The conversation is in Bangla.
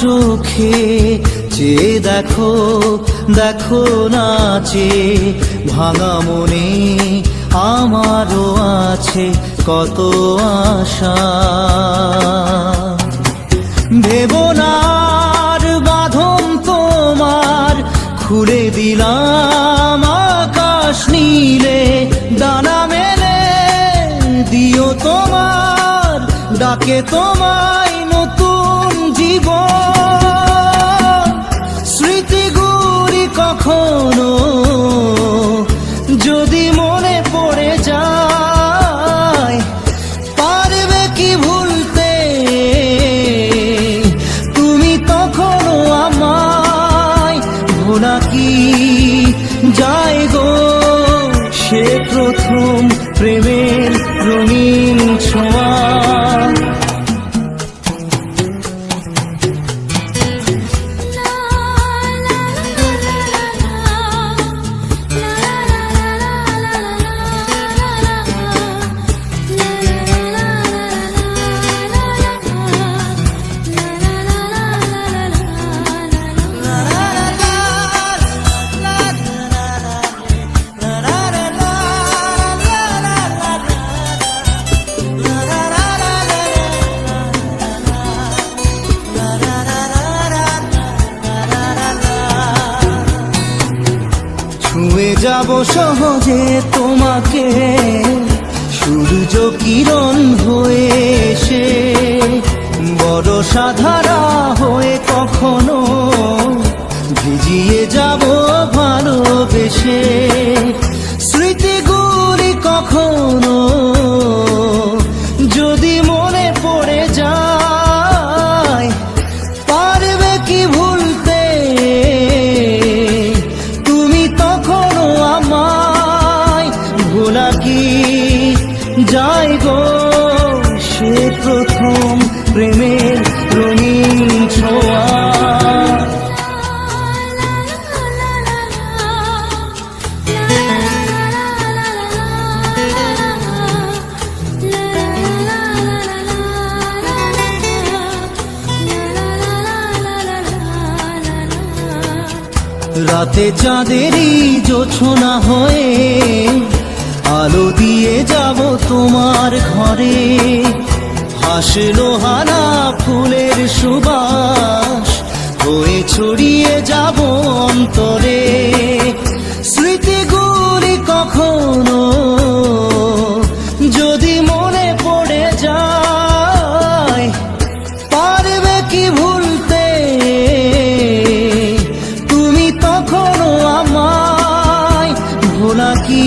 চোখে যে দেখো দেখো নাচে, ভাঙা মনে আমারও আছে কত আশা। ভেবনার বাঁধন তোমার খুলে দিলাম আকাশ নীলে ডানা মেলে দিও তোমার, ডাকে তোমায় নতুন জীবন। যাব সহজে তোমাকে। সূর্য কিরণ হয়ে এসে বড় সাধারা হয়ে কখনো যাই গো সে প্রথম প্রেমের রঙিন ছোঁয়া। রাতে চাঁদেরই জোছনা হয়ে আলো দিয়ে যাব তোমার ঘরে। হাসলো হানা ফুলের সুবাস হয়ে ছড়িয়ে যাব অন্তরে। স্মৃতিগুলি কখনো যদি মনে পড়ে যায়, পারবে কি ভুলতে? তুমি তখনও আমায় ভোলা কি?